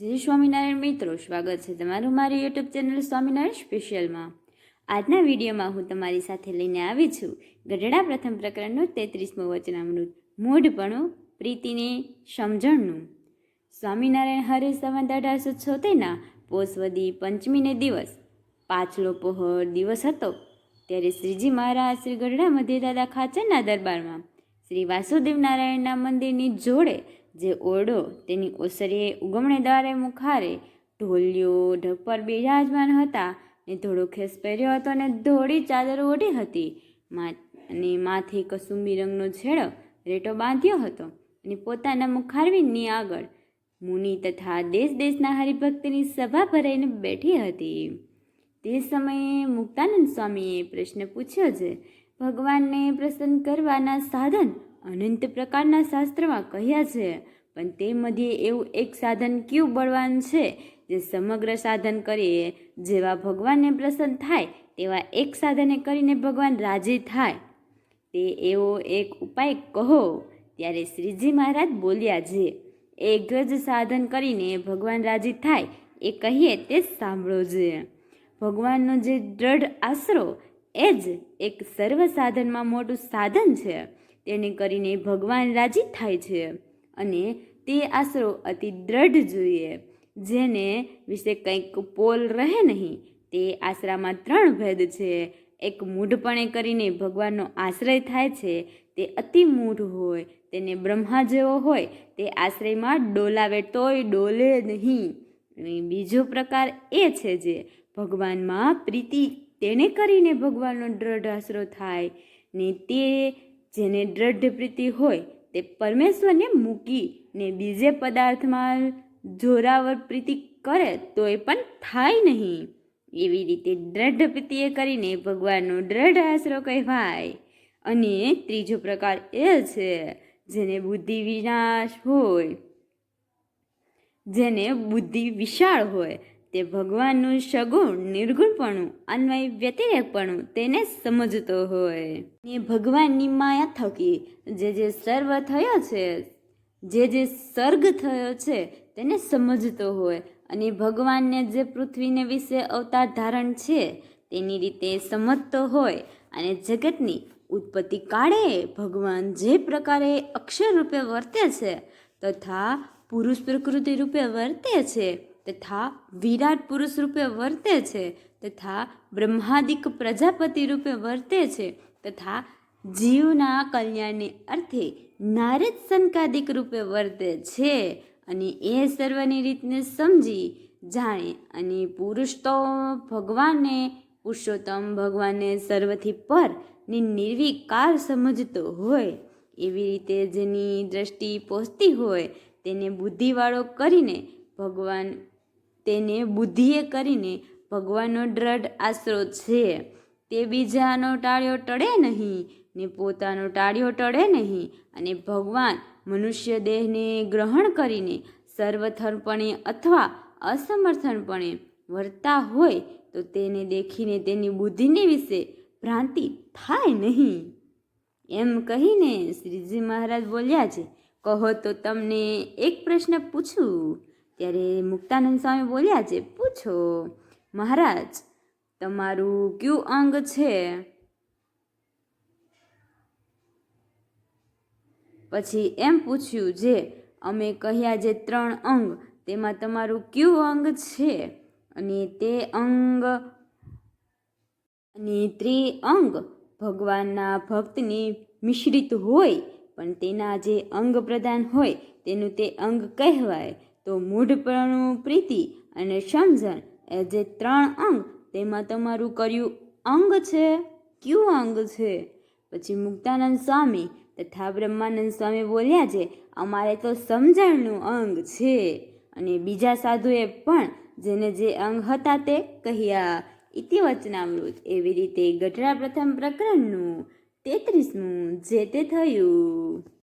જય સ્વામિનારાયણ મિત્રો, સ્વાગત છે તમારું મારી યુટ્યુબ ચેનલ સ્વામિનારાયણ સ્પેશિયલમાં આજના વિડીયોમાં હું તમારી સાથે લઈને આવી છું ગઢડા પ્રથમ પ્રકરણનું તેત્રીસમું વચનામૃત, મૂઢપણું, પ્રીતિને, સમજણનું. સ્વામિનારાયણ હરે સંવંત અઢારસો છોતેરના પોષવદી પંચમીને દિવસ, પાછલો પહોર દિવસ હતો ત્યારે શ્રીજી મહારાજ શ્રી ગઢડા મધ્ય દાદા ખાચરના દરબારમાં શ્રી વાસુદેવ નારાયણના મંદિરની જોડે જે ઓરડો તેની ઓસરીએ ઉગમણે દ્વારે મુખારે ઢોલિયો, ઢપ્પર બિરાજમાન હતા ને ધોળો ખેસ પહેર્યો હતો અને ધોળી ચાદર ઓઢી હતી. મા અને માથે કસુંબી રંગનો છેડો રેટો બાંધ્યો હતો અને પોતાના મુખારવીની આગળ મુનિ તથા દેશ દેશના હરિભક્તની સભા ભરાઈને બેઠી હતી. તે સમયે મુક્તાનંદ સ્વામીએ પ્રશ્ન પૂછ્યો છે, ભગવાનને પ્રસન્ન કરવાના સાધન અનંત પ્રકારના શાસ્ત્રમાં કહ્યા છે, પણ તે મધ્યે એવું એક સાધન કયું બળવાન છે, જે સમગ્ર સાધન કરીએ, જેવા ભગવાનને પ્રસન્ન થાય, તેવા એક સાધને કરીને ભગવાન રાજી થાય. તે એવો એક ઉપાય કહો, ત્યારે શ્રીજી મહારાજ બોલ્યા છે, એક જ સાધન કરીને ભગવાન રાજી થાય, એ કહીએ તે સાંભળો છે ભગવાનનો જે દ્રઢ આશરો, એ જ એક સર્વ સાધનમાં મોટું સાધન છે. તેને કરીને ભગવાન રાજી થાય છે અને તે આશરો અતિ દ્રઢ જોઈએ. જેને વિશે કંઈક પોલ રહે નહીં, તે આશરામાં ત્રણ ભેદ છે. એક મૂઢપણે કરીને ભગવાનનો આશ્રય થાય છે, તે અતિ મૂઢ હોય, તેને બ્રહ્મા જેવો હોય, તે આશ્રયમાં ડોલાવે તોય ડોલે નહીં. અને બીજો પ્રકાર એ છે જે ભગવાનમાં પ્રીતિ તેને કરીને ભગવાનનો દ્રઢ આશરો થાય ને તે જેને દ્રઢ પ્રીતિ હોય તે પરમેશ્વરને મૂકી ને બીજે પદાર્થમાં જોરાવર પ્રીતિ કરે તો એ પણ થાય નહીં. એવી રીતે દ્રઢ પ્રીતિએ કરીને ભગવાનનો દ્રઢ આશરો કહેવાય. અને ત્રીજો પ્રકાર એ છે જેને બુદ્ધિ વિનાશ હોય, જેને બુદ્ધિ વિશાળ હોય તે ભગવાનનું સગુણ, નિર્ગુણપણું, અન્વય વ્યતિરેકપણું તેને સમજતો હોય. ને ભગવાનની માયા થકી જે જે સર્વ થયો છે, જે જે સર્ગ થયો છે તેને સમજતો હોય અને ભગવાનને જે પૃથ્વીને વિશે અવતાર ધારણ છે તેની રીતે સમજતો હોય અને જગતની ઉત્પત્તિ કાળે ભગવાન જે પ્રકારે અક્ષર રૂપે વર્તે છે તથા પુરુષ પ્રકૃતિ રૂપે વર્તે છે તથા વિરાટ પુરુષ રૂપે વર્તે છે, તથા બ્રહ્માદિક પ્રજાપતિ રૂપે વર્તે છે, તથા જીવના કલ્યાણને અર્થે નારદ સંકાદિક રૂપે વર્તે છે. અને એ સર્વની રીતને સમજી, જાણે અને પુરુષ તો ભગવાનને પુરુષોત્તમ ભગવાનને સર્વથી પર ને નિર્વિકાર સમજતો હોય. એવી રીતે જેની દ્રષ્ટિ પહોંચતી હોય, તેને બુદ્ધિવાળો કરીને ભગવાન તેને બુદ્ધિએ કરીને ભગવાનનો દ્રઢ આશરો છે. તે બીજાનો ટાળ્યો ટળે નહીં, ને પોતાનો ટાળ્યો ટળે નહીં, અને ભગવાન મનુષ્ય દેહને ગ્રહણ કરીને સર્વથર્પણે અથવા અસમર્થનપણે વર્તા હોય, તો તેને દેખીને તેની બુદ્ધિને વિશે ભ્રાંતિ થાય નહીં. એમ કહીને શ્રીજી મહારાજ બોલ્યા છે, કહો તો તમને એક પ્રશ્ન પૂછું ત્યારે મુક્તાનંદ સ્વામી બોલ્યા છે, પૂછો, મહારાજ, તમારું કયું અંગ છે? પછી એમ પૂછ્યું જે, અમે કહ્યા જે ત્રણ અંગ, તેમાં તમારું કયું અંગ છે? અને તે અંગ, અને ત્રિઅંગ ભગવાનના ભક્તની મિશ્રિત હોય, પણ તેના જે અંગ પ્રદાન હોય, તેનું તે અંગ કહેવાય. તો મૂઢપણું પ્રીતિ અને સમજણ એ જે ત્રણ અંગ, તેમાં તમારું કર્યું અંગ છે? કયું અંગ છે? પછી મુક્તાનંદ સ્વામી તથા બ્રહ્માનંદ સ્વામી બોલ્યા છે, અમારે તો સમજણનું અંગ છે. અને બીજા સાધુએ પણ જેને જે અંગ હતા તે કહ્યા. ઇતિ વચનામૃત એવી રીતે ગઢડા પ્રથમ પ્રકરણનું તેત્રીસમું જે તે થયું.